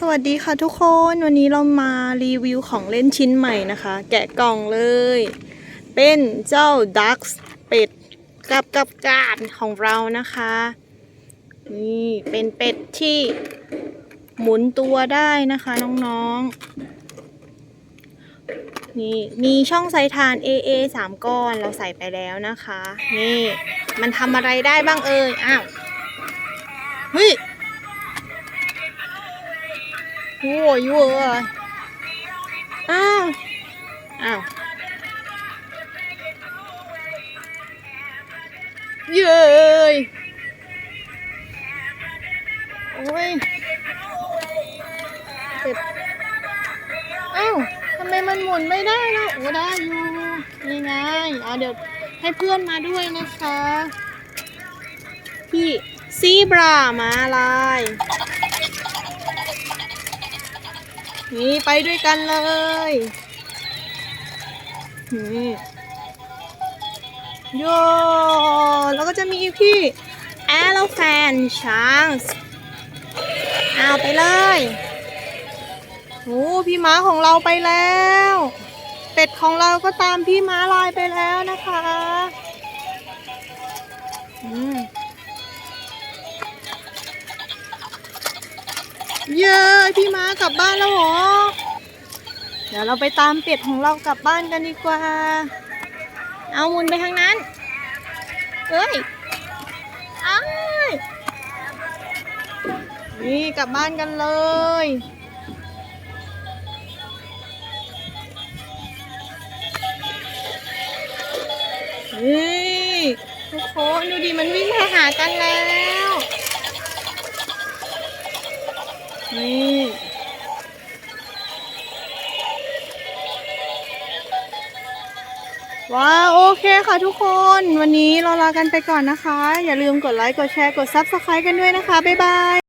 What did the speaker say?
สวัสดีค่ะทุกคน วันนี้เรามารีวิวของเล่นชิ้นใหม่นะคะ แกะกล่องเลย เป็นเจ้าดักเป็ดกับกับกาดของเรานะคะ นี่เป็นเป็ดที่หมุนตัวได้นะคะน้องๆ นี่มีช่องใส่ทาน AA 3 ก้อนเราใส่ไปแล้วนะคะ นี่ มันทำอะไรได้บ้างเอ่ยอ้าวเฮ้ย โอ้ยเวอร์อ้าว อ้าว เย้ยโอ้ยเจ็บอ้าวทำไมมันหมุนไม่ได้ล่ะโอ้ได้อยู่นี่ไงเอาเดี๋ยวให้เพื่อนมาด้วยนะคะ พี่ซีบรามาลาย นี่ไปด้วยกันเลยนี่โยแล้วก็จะมีพี่ elephant chance เอาไปเลยโอ้พี่ม้าของเราไปแล้ว เป็ดของเราก็ตามพี่ม้าลายไปแล้วนะคะอืมเย้ พี่ม้ากลับบ้านแล้วหรอ เดี๋ยวเราไปตามเป็ดของเรากลับบ้านกันดีกว่า เอามุนไปทางนั้น เอ้ยเอ้ายนี่กลับบ้านกันเลยนี่ทุกคนดูดิมันวิ่งมาหากันแล้ว นี่ ว้าโอเคค่ะทุกคน วันนี้เราลากันไปก่อนนะคะ อย่าลืมกดไลค์ กดแชร์ กด Subscribe กันด้วยนะคะ บ๊ายบาย